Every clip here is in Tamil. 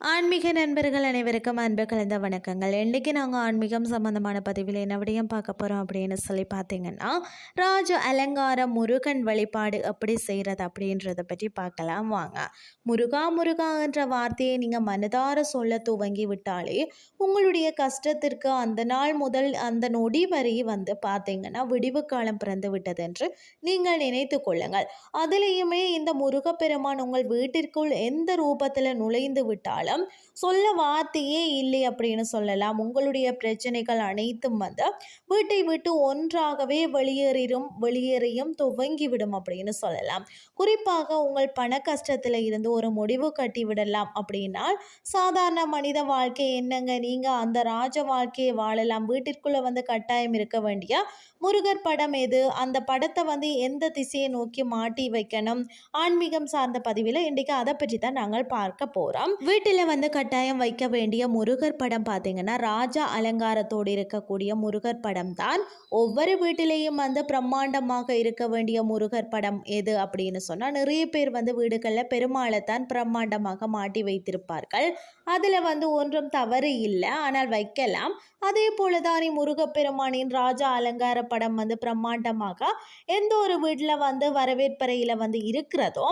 ஆன்மீக நண்பர்கள் அனைவருக்கும் அன்பு கலந்த வணக்கங்கள். இன்றைக்கி நாங்கள் ஆன்மீகம் சம்மந்தமான பதிவில் என்ன விடையும் பார்க்க போகிறோம் அப்படின்னு சொல்லி பார்த்தீங்கன்னா ராஜ அலங்காரம் முருகன் வழிபாடு எப்படி செய்கிறது அப்படின்றத பற்றி பார்க்கலாம் வாங்க. முருகா முருகா என்ற வார்த்தையை நீங்கள் மனதார சொல்ல துவங்கி விட்டாலே உங்களுடைய கஷ்டத்திற்கு அந்த நாள் முதல் அந்த நொடி வரை வந்து பார்த்தீங்கன்னா விடிவு காலம் பிறந்து விட்டது என்று நீங்கள் நினைத்து கொள்ளுங்கள். அதுலேயுமே இந்த முருகப்பெருமான் உங்கள் வீட்டிற்குள் எந்த ரூபத்தில் நுழைந்து விட்டாலும் மூலம் சொல்ல வார்த்தையே இல்லை அப்படின்னு சொல்லலாம். உங்களுடைய பிரச்சனைகள் அனைத்தும் வந்து வீட்டை விட்டு ஒன்றாகவே வெளியேறிடும் வெளியேறியும் துவங்கிவிடும் அப்படின்னு சொல்லலாம். குறிப்பாக உங்கள் பண கஷ்டத்தில் இருந்து ஒரு முடிவு கட்டி விடலாம் அப்படின்னா சாதாரண மனித வாழ்க்கை என்னங்க? நீங்கள் அந்த ராஜ வாழ்க்கையை வாழலாம். வீட்டிற்குள்ளே வந்து கட்டாயம் இருக்க வேண்டிய முருகர் படம் எது? அந்த படத்தை வந்து எந்த திசையை நோக்கி மாட்டி வைக்கணும்? ஆன்மீகம் சார்ந்த பதிவில் இன்றைக்கு அதை பற்றி தான் நாங்கள் பார்க்க போகிறோம் வீட்டில் வீட்டில் வந்து கட்டாயம் வைக்க வேண்டிய முருகர் படம் பார்த்தீங்கன்னா ராஜா அலங்காரத்தோடு இருக்கக்கூடிய முருகர் படம் தான். ஒவ்வொரு வீட்டிலேயும் வந்து பிரம்மாண்டமாக இருக்க வேண்டிய முருகர் படம் எது அப்படின்னு சொன்னால் நிறைய பேர் வந்து வீடுகளில் பெருமாளை தான் பிரம்மாண்டமாக மாட்டி வைத்திருப்பார்கள். அதில் வந்து ஒன்றும் தவறு இல்லை ஆனால் வைக்கலாம். அதே போல தான் முருகப்பெருமானின் ராஜா அலங்கார படம் வந்து பிரம்மாண்டமாக எந்த ஒரு வீட்டில் வந்து வரவேற்பறையில் வந்து இருக்கிறதோ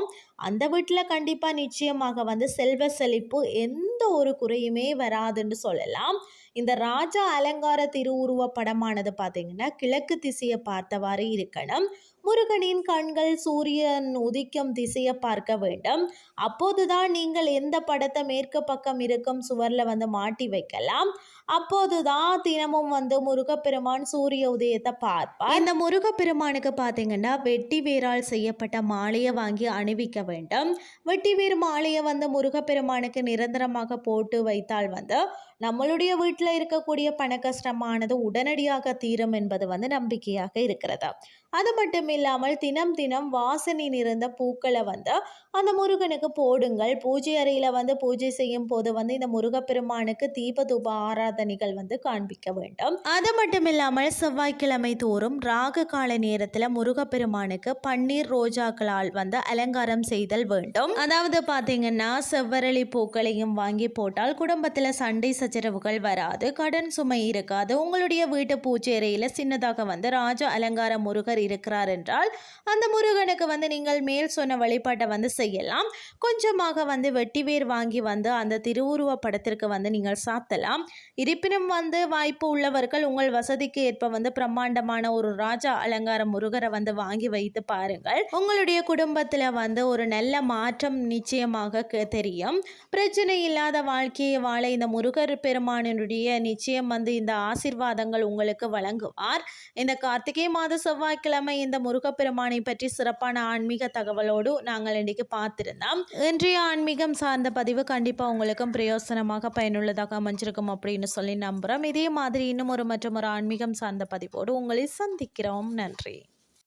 அந்த வீட்டில் கண்டிப்பாக நிச்சயமாக வந்து செல்வ செழிப்பு எந்த ஒரு குறையுமே வராதுன்னு சொல்லலாம். இந்த ராஜா அலங்கார திருவுருவ படமானது பார்த்தீங்கன்னா கிழக்கு திசையை பார்த்தவாறு இருக்கணும். முருகனின் கண்கள் சூரியன் உதிக்கும் திசையை பார்க்க வேண்டும். அப்போதுதான் நீங்கள் எந்த படத்தை மேற்கு பக்கம் இருக்கும் சுவரில் வந்து மாட்டி வைக்கலாம். அப்போதுதான் தினமும் வந்து முருகப்பெருமான் சூரிய உதயத்தை பார்ப்பார். இந்த முருகப்பெருமானுக்கு பார்த்தீங்கன்னா வெட்டி வேரால் செய்யப்பட்ட மாலையை வாங்கி அணிவிக்க வேண்டும். வெட்டி வேர் மாலையை வந்து முருகப்பெருமானுக்கு நிரந்தரமாக போட்டு வைத்தால் வந்து நம்மளுடைய வீட்டில் இருக்கக்கூடிய பண கஷ்டமானது உடனடியாக தீரும் என்பது வந்து நம்பிக்கையாக இருக்கிறது. அது மட்டும் இல்லாமல் தினம் தினம் வாசனை நிறைந்த பூக்களை வந்து அந்த முருகனுக்கு போடுங்கள். பூஜை அறையில் வந்து பூஜை செய்யும் போது வந்து இந்த முருகப்பெருமானுக்கு தீபதூப ஆராதனைகள் வந்து காண்பிக்க வேண்டும். அது மட்டும் இல்லாமல் செவ்வாய்க்கிழமை தோறும் ராகு கால நேரத்தில் முருகப்பெருமானுக்கு பன்னீர் ரோஜாக்களால் வந்து அலங்காரம் செய்தல் வேண்டும். அதாவது பார்த்தீங்கன்னா செவ்வரளி பூக்களையும் வாங்கி போட்டால் குடும்பத்தில் சண்டை சச்சரவுகள் வராது கடன் சுமை இருக்காது. உங்களுடைய வீட்டு பூஜை அறையில் சின்னதாக வந்து ராஜ அலங்கார முருகர் இருக்கிறார் என்றால் அந்த முருகனுக்கு வந்து நீங்கள் மேல் சொன்ன வழிபாட்டை வந்து செய்யலாம். கொஞ்சமாக வந்து வெட்டிவேர் வாங்கி வந்து அந்த திருவுருவ படத்திற்கு வந்து நீங்கள் சாத்தலாம். இருப்பினும் வந்து வாய்ப்பு உள்ளவர்கள் உங்கள் வசதிக்கு ஏற்ப வந்து பிரம்மாண்டமான ஒரு ராஜா அலங்கார முருகரை வந்து வாங்கி வைத்து பாருங்கள். உங்களுடைய குடும்பத்தில் வந்து ஒரு நல்ல மாற்றம் நிச்சயமாக தெரியும். பிரச்சனை இல்லாத வாழ்க்கையை வாழ இந்த முருகர் பெருமானினுடைய நிச்சயம் வந்து இந்த ஆசிர்வாதங்கள் உங்களுக்கு வழங்குவார். இந்த கார்த்திகை மாத செவ்வாய்க்கிழமை இந்த முருகப்பெருமானை பற்றி சிறப்பான ஆன்மீக தகவலோடு நாங்கள் இன்றைக்கு பார்த்துருந்தோம். இன்றைய ஆன்மீகம் சார்ந்த பதிவு கண்டிப்பாக உங்களுக்கும் பிரயோசனமாக பயனுள்ளதாக அமைஞ்சிருக்கும் அப்படின்னு சொல்லி நம்புகிறோம் இதே மாதிரி இன்னும் ஒரு மற்றும் ஒரு ஆன்மீகம் சார்ந்த பதிவோடு உங்களை சந்திக்கிறோம். நன்றி.